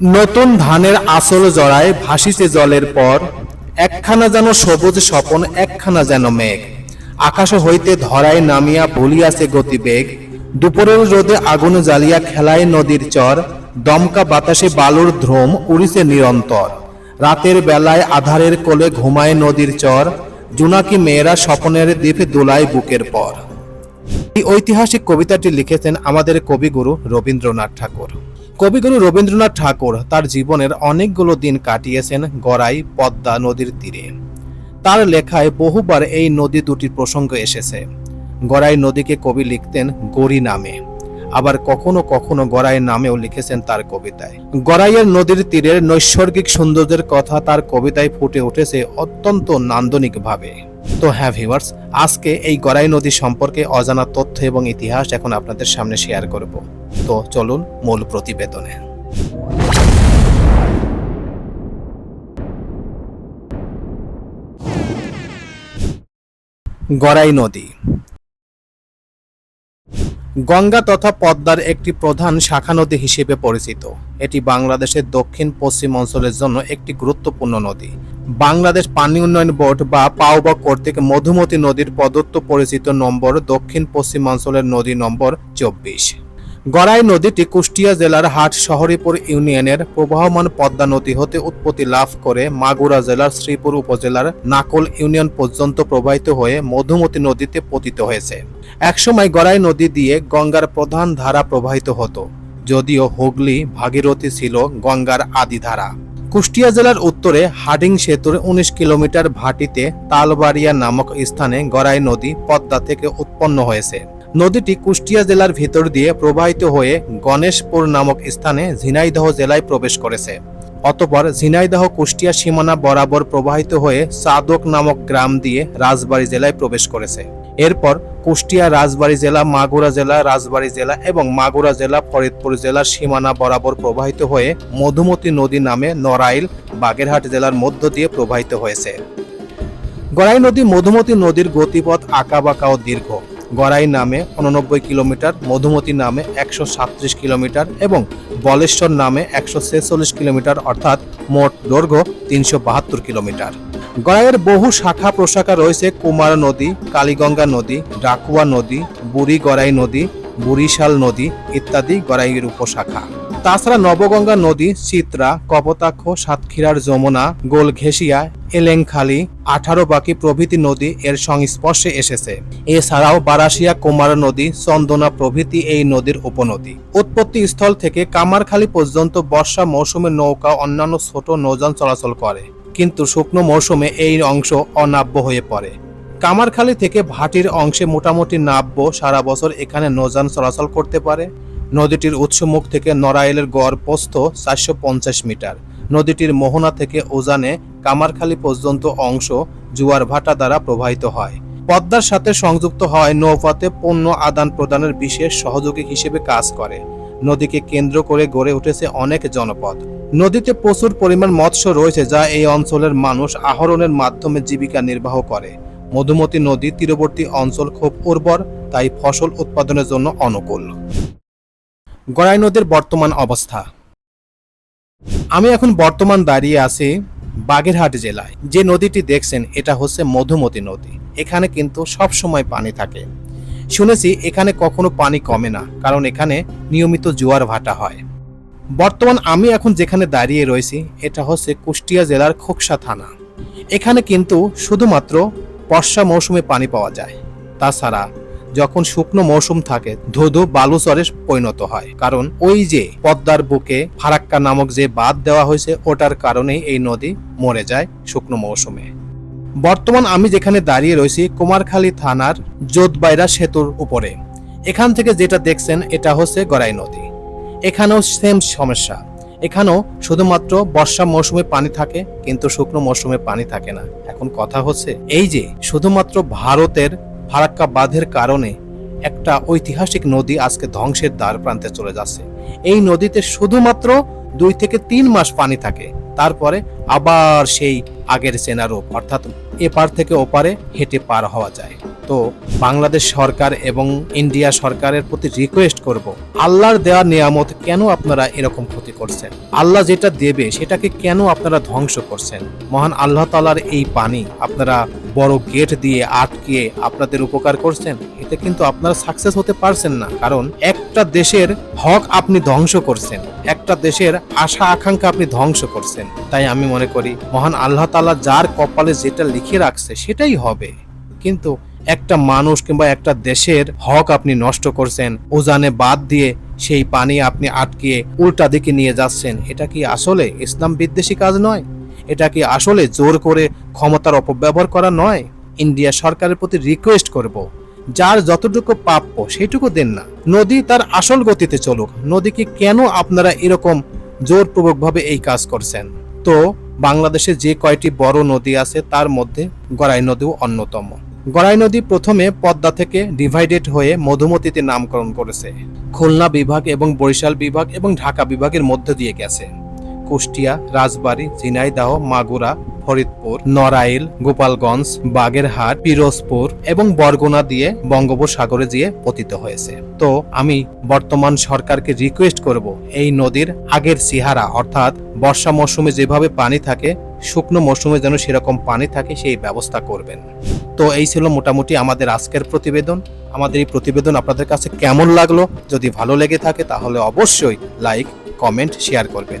নতুন ধানের আসল জড়ায় ভাসিছে জলের পর, একখানা যেন সবুজ স্বপন, একখানা যেন মেঘ। আকাশ হইতে ধরায় নামিয়া ভুলিয়াছে গতিবেগ, দুপুরের রোদে আগুন জ্বালিয়া খেলায় নদীর চর, দমকা বাতাসে বালুর ধ্রম উড়িছে নিরন্তর। রাতের বেলায় আধারের কোলে ঘুমায় নদীর চর, জুনাকি মেয়েরা স্বপনের দ্বীপে দোলায় বুকের পর। এই ঐতিহাসিক কবিতাটি লিখেছেন আমাদের কবিগুরু রবীন্দ্রনাথ ঠাকুর। কবিগুরু রবীন্দ্রনাথ ঠাকুর তার জীবনের অনেকগুলো দিন কাটিয়েছেন গড়াই, পদ্মা নদীর তীরে। তার লেখায় বহুবার এই নদী দুটির প্রসঙ্গ এসেছে। গড়াই নদীকে কবি লিখতেন গড়ি নামে। আবার কখনো কখনো গড়াই নামেও লিখেছেন তার কবিতায়। গড়াইয়ের নদীর তীরের নৈসর্গিক সৌন্দর্যের কথা তার কবিতায় ফুটে উঠেছে অত্যন্ত নান্দনিকভাবে। তো হ্যাঁ ভিউয়ার্স আজকে এই গড়াই নদী সম্পর্কে অজানা তথ্য এবং ইতিহাস এখন আপনাদের সামনে শেয়ার করব। তো চলুন মূল প্রতিবেদনে। গড়াই নদী গঙ্গা তথা পদ্মার একটি প্রধান শাখা নদী হিসেবে পরিচিত। এটি বাংলাদেশের দক্ষিণ, পশ্চিম অঞ্চলের জন্য একটি গুরুত্বপূর্ণ নদী। বাংলাদেশ পানি উন্নয়ন বোর্ড বা পাওবা কর্তৃক মধুমতি নদীর প্রদত্ত পরিচিত নম্বর দক্ষিণ পশ্চিমাঞ্চলের নদী নম্বর চব্বিশ। গড়াই নদীটি কুষ্টিয়া জেলার হাট শহরীপুর ইউনিয়নের প্রবাহমান পদ্মা নদী হতে উৎপত্তি লাভ করে মাগুরা জেলার শ্রীপুর উপজেলার নাকল ইউনিয়ন পর্যন্ত প্রবাহিত হয়ে মধুমতি নদীতে পতিত হয়েছে। একসময় গড়াই নদী দিয়ে গঙ্গার প্রধান ধারা প্রবাহিত হতো, যদিও হুগলি, ভাগীরথী ছিল গঙ্গার আদি ধারা। কুষ্টিয়া জেলার উত্তরে হাডিং সেতুর উনিশ কিলোমিটার ভাটিতে তালবাড়িয়া নামক স্থানে গড়াই নদী পদ্মা থেকে উৎপন্ন হয়েছে। নদীটি কুষ্টিয়া জেলার ভিতর দিয়ে প্রবাহিত হয়ে গণেশপুর নামক স্থানে ঝিনাইদহ জেলায় প্রবেশ করেছে। অতপর ঝিনাইদহ কুষ্টিয়া সীমানা বরাবর প্রবাহিত হয়ে সাদক নামক গ্রাম দিয়ে রাজবাড়ী জেলায় প্রবেশ করেছে। এরপর কুষ্টিয়া রাজবাড়ী জেলা, মাগুরা জেলা, রাজবাড়ী জেলা এবং মাগুরা জেলা, ফরিদপুর জেলার সীমানা বরাবর প্রবাহিত হয়ে মধুমতি নদী নামে নড়াইল, বাগেরহাট জেলার মধ্য দিয়ে প্রবাহিত হয়েছে। গড়াই নদী মধুমতি নদীর গতিপথ আঁকাবাঁকা ও দীর্ঘ। গড়াই নামে উননব্বই কিলোমিটার, মধুমতি নামে একশো সাতত্রিশ কিলোমিটার এবং বলেশ্বর নামে একশো ছেচল্লিশ কিলোমিটার, অর্থাৎ মোট দৈর্ঘ্য তিনশো বাহাত্তর কিলোমিটার। গড়াইয়ের বহু শাখা প্রশাখা রয়েছে কুমার নদী, কালীগঙ্গা নদী, ডাকুয়া নদী বুড়ি গড়াই নদী, বুড়িশাল নদী ইত্যাদি গড়াইয়ের উপশাখা। তাছাড়া নবগঙ্গা নদী, চিত্রা, কপোতাক্ষ, সাতক্ষীরার যমুনা গোলঘেসিয়া এলেংখালি, আঠারো বাকি প্রভৃতি নদী এর সংস্পর্শে এসেছে। এছাড়াও বারাসিয়া কুমার নদী, চন্দনা প্রভৃতি এই নদীর উপনদী। উৎপত্তি স্থল থেকে কামারখালী পর্যন্ত বর্ষা মৌসুমে নৌকা অন্যান্য ছোট নৌযান চলাচল করে, কিন্তু শুকনো মৌসুমে এই অংশ অনাব্য হয়ে পড়ে। কামারখালী থেকে ভাটির অংশে মোটামুটি নাব্য সারা বছর এখানে নৌযান চলাচল করতে পারে। নদীটির উৎসমুখ থেকে নড়াইলের গড় প্রস্থ চারশো মিটার। নদীটির মোহনা থেকে উজানে কামারখালী পর্যন্ত অংশ জুয়ার ভাটা দ্বারা প্রবাহিত হয়। পদ্মার সাথে সংযুক্ত হয় নৌপথে পণ্য আদান প্রদানের বিশেষ সহযোগী হিসেবে কাজ করে। নদীকে কেন্দ্র করে গড়ে উঠেছে অনেক জনপদ। নদীতে প্রচুর পরিমাণ মৎস্য রয়েছে যা এই অঞ্চলের মানুষ আহরণের মাধ্যমে জীবিকা নির্বাহ করে। মধুমতি নদী তীরবর্তী অঞ্চল খুব উর্বর, তাই ফসল উৎপাদনের জন্য অনুকূল। গড়াই নদীর বর্তমান অবস্থা। আমি এখন বর্তমান দাঁড়িয়ে আছি বাগেরহাট জেলায়। যে নদীটি দেখছেন, এটা হচ্ছে মধুমতি নদী। এখানে কিন্তু সব সময় পানি থাকে। শুনেছি, এখানে কখনো পানি কমে না, কারণ এখানে নিয়মিত জোয়ার ভাটা হয়। বর্তমান আমি এখন যেখানে দাঁড়িয়ে রয়েছি, এটা হচ্ছে কুষ্টিয়া জেলার খোকসা থানা। এখানে কিন্তু শুধুমাত্র বর্ষা মৌসুমে পানি পাওয়া যায়। তাছাড়া যখন শুকনো মৌসুম থাকে, ধুধু বালুচরে পরিণত হয়। কারণ ওই যে পদ্মার বুকে ফারাক্কা নামক যে বাঁধ দেওয়া হয়েছে, ওটার কারণেই এই নদী মরে যায় শুকনো মৌসুমে বর্তমান আমি যেখানে দাঁড়িয়ে রয়েছি, কুমারখালী থানার যোধবাইরা সেতুর উপরে। এখান থেকে যেটা দেখছেন, এটা হচ্ছে গড়াই নদী। এখানেও সেম সমস্যা। এখানেও শুধুমাত্র বর্ষা মৌসুমে পানি থাকে, কিন্তু শুকনো মৌসুমে পানি থাকে না। এখন কথা হচ্ছে, এই যে শুধুমাত্র ভারতের ফারাক্কা বাঁধের কারণে একটা ঐতিহাসিক নদী আজকে ধ্বংসের দ্বার প্রান্তে চলে যাচ্ছে। এই নদীতে শুধুমাত্র দুই থেকে তিন মাস পানি থাকে। তারপরে আবার সেই আগের সেনারূপ, অর্থাৎ এপার থেকে ওপারে হেঁটে পার হওয়া যায়। তো বাংলাদেশ সরকার এবং ইন্ডিয়া সরকারের প্রতি রিকোয়েস্ট করব, আল্লাহর দেওয়া নিয়ামত কেন আপনারা এরকম ক্ষতি করছেন? আল্লাহ যেটা দেবে সেটাকে কেন আপনারা ধ্বংস করছেন? মহান আল্লাহ তালার এই পানি আপনারা বড় গেট দিয়ে আটকিয়ে আপনাদের উপকার করছেন, এতে কিন্তু আপনারা সাকসেস হতে পারছেন না। কারণ একটা দেশের হক আপনি ধ্বংস করছেন, একটা দেশের আশা আকাঙ্ক্ষা আপনি ধ্বংস করছেন। তাই আমি মনে করি, মহান আল্লাহ তালা যার কপালে যেটা লিখে রাখছে সেটাই হবে। কিন্তু একটা মানুষ কিংবা একটা দেশের হক আপনি নষ্ট করছেন, উজানে বাদ দিয়ে সেই পানি আপনি আটকিয়ে উল্টা দিকে নিয়ে যাচ্ছেন, এটা কি আসলে ইসলাম বিদ্বেষী কাজ নয়? এটা কি আসলে জোর করে ক্ষমতার অপব্যবহার করা নয়। ইন্ডিয়া সরকারের প্রতি রিকোয়েস্ট করব। যার যতটুকু প্রাপ্য সেটুকু দেন না। নদী তার আসল গতিতে চলুক। নদীকে কেন আপনারা এরকম জোরপূর্বকভাবে এই কাজ করছেন? তো, বাংলাদেশে যে কয়টি বড় নদী আছে তার মধ্যে গড়াই নদীও অন্যতম। গড়াই নদী প্রথমে পদ্মা থেকে ডিভাইডেড হয়ে মধুমতিতে নামকরণ করেছে। খুলনা বিভাগ এবং বরিশাল বিভাগ এবং ঢাকা বিভাগের মধ্য দিয়ে গেছে। কুষ্টিয়া, রাজবাড়ী, ঝিনাইদহ, মাগুরা, ফরিদপুর, নড়াইল, গোপালগঞ্জ, বাগেরহাট, পিরোজপুর এবং বরগুনা দিয়ে বঙ্গোপসাগরে গিয়ে পতিত হয়েছে। তো আমি বর্তমান সরকারকে রিকোয়েস্ট করব, এই নদীর আগের সিহারা, অর্থাৎ বর্ষা মৌসুমে যেভাবে পানি থাকে, শুকনো মৌসুমে যেন সেরকম পানি থাকে, সেই ব্যবস্থা করবেন। তো এই ছিল মোটামুটি আমাদের আজকের প্রতিবেদন। আমাদের এই প্রতিবেদন আপনাদের কাছে কেমন লাগল? যদি ভালো লেগে থাকে, তাহলে অবশ্যই লাইক কমেন্ট শেয়ার করবেন।